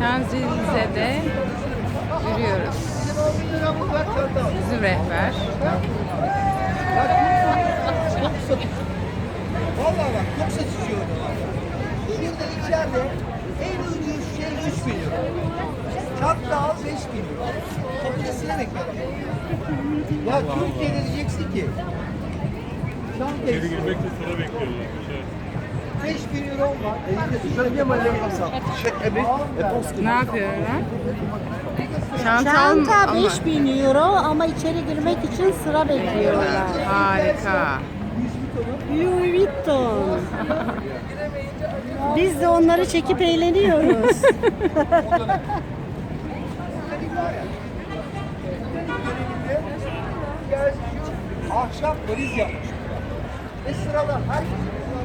Şanzelize'de yürüyoruz. Bizim rehber. Valla bak çok satıcı Şurada içeride en ucuz şey 3 milyon. Çatla al 5 milyon. Kapıcısına ne kadar? Ya Türkiye'de diyeceksin ki Şam Geri girmekle sıra bekliyor. 5000 euro var. Ne yapıyorlar? Çantam Çanta ama 5000 euro ama içeri girmek için sıra bekliyorlar. harika. Louis Vuitton. Biz de onları çekip eğleniyoruz. Ahşap valiz yapmış. Ve sırada herkes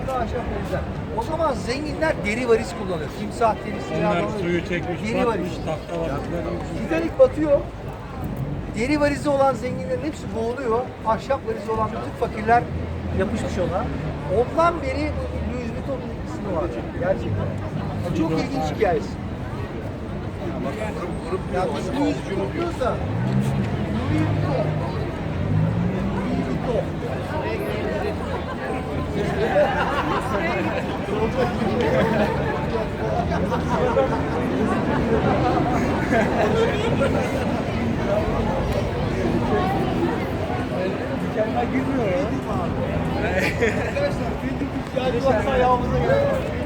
kullandığı ahşap valizler. O zaman zenginler deri valiz kullanıyor. Timsah derisi. Onlar yağdan- suyu çekmiş, Deri batmış, tahta var. Titanic batıyor. Deri valizi olan zenginlerin hepsi boğuluyor. Ahşap valizi olan bütün fakirler yapışmış ona. Ondan beri Louis Vuitton'un ismi var. Gerçekten. Çok ilginç hikayesi. Ya biz Louis Vuitton diyoruz da Louis Vuitton. Louis Vuitton. Mükemmel gülmüyor ya. Arkadaşlar bir dur yani baksa ayağımıza geldi.